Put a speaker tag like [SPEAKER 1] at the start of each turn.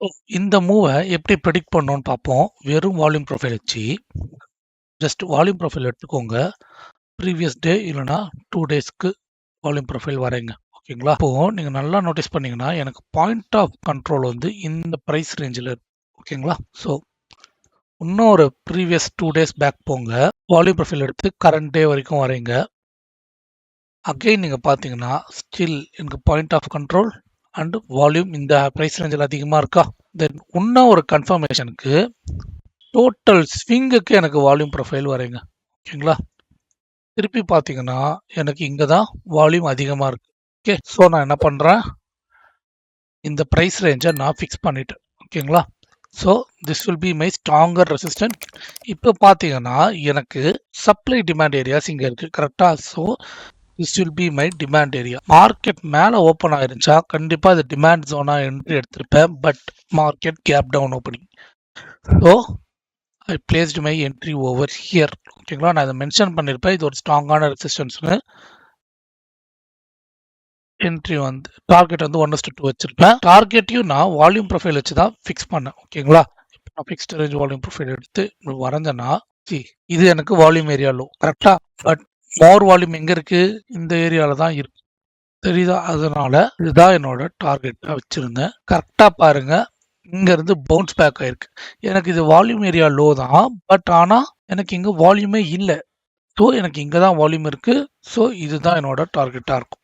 [SPEAKER 1] ஓ! இந்த மூவ எப்படி ப்ரெடிக்ட் பண்ணணும்னு பார்ப்போம். வெறும் வால்யூம் ப்ரொஃபைல் வச்சு, ஜஸ்ட் வால்யூம் ப்ரொஃபைல் எடுத்துக்கோங்க. ப்ரீவியஸ் டே இல்லன்னா 2 டேஸ்க்கு வால்யூம் ப்ரொஃபைல் வரைங்க. ஓகேங்களா? இப்போ நீங்க நல்லா நோட்டீஸ் பண்ணீங்கன்னா, எனக்கு பாயிண்ட் ஆஃப் கண்ட்ரோல் வந்து இந்த பிரைஸ் ரேஞ்சில் இருக்கு. ஓகேங்களா? ஸோ, இன்னும் ஒரு ப்ரீவியஸ் 2 டேஸ் பேக் போங்க. வால்யூம் ப்ரொஃபைல் எடுத்து கரண்ட் டே வரைக்கும் வரைங்க. அகைன் நீங்க பார்த்தீங்கன்னா, ஸ்டில் எனக்கு point of control and volume இந்த ப்ரைஸ் ரேஞ்சில் அதிகமாக இருக்கா? தென் இன்னும் ஒரு கன்ஃபர்மேஷனுக்கு டோட்டல் ஸ்விங்குக்கு எனக்கு வால்யூம் ப்ரொஃபைல் வரைங்க. ஓகேங்களா? திருப்பி பார்த்தீங்கன்னா, எனக்கு இங்கே தான் வால்யூம் அதிகமாக இருக்கு. ஓகே. ஸோ, நான் என்ன பண்ணுறேன் இந்த ப்ரைஸ் ரேஞ்சை நான் ஃபிக்ஸ் பண்ணிட்டேன். ஓகேங்களா? So, this will be my stronger resistant. இப்போ பார்த்தீங்கன்னா, எனக்கு சப்ளை டிமாண்ட் ஏரியாஸ் இங்கே இருக்குது கரெக்டாக so, this will be my demand area. Market மேலே ஓப்பன் ஆயிருந்துச்சா, கண்டிப்பாக இது டிமாண்ட் ஜோனாக entry எடுத்திருப்பேன். But market gap down opening. So, I placed my entry over here. ஓகேங்களா? நான் இதை மென்ஷன் பண்ணியிருப்பேன். இது ஒரு ஸ்ட்ராங்கான ரெசிஸ்டன்ஸ்னு என்ட்ரி வந்து டார்கெட் வந்து 1:2 வச்சிருப்பேன். டார்கெட்டையும் நான் வால்யூம் ப்ரொஃபைல் வச்சு தான் ஃபிக்ஸ் பண்ணேன். ஓகேங்களா? இப்போ நான் ஃபிக்ஸ்ட் ரேஞ்ச் வால்யூம் ப்ரொஃபைல் எடுத்து வரைஞ்சேன்னா, சி இது எனக்கு வால்யூம் ஏரியா லோ. கரெக்ட்டா? பட் மோர் வால்யூம் எங்கே இருக்குது இந்த ஏரியாவில் தான் இருக்கு. தெரியுதா? அதனால இதுதான் என்னோட டார்கெட்டாக வச்சுருந்தேன் கரெக்டாக பாருங்கள் இங்கேருந்து பவுன்ஸ் பேக் ஆயிருக்கு. எனக்கு இது வால்யூம் ஏரியா லோ தான். பட் ஆனால் எனக்கு இங்கே வால்யூமே இல்லை ஸோ, எனக்கு இங்கே தான் வால்யூம் இருக்குது ஸோ, இதுதான் என்னோட டார்கெட்டாக இருக்கும்.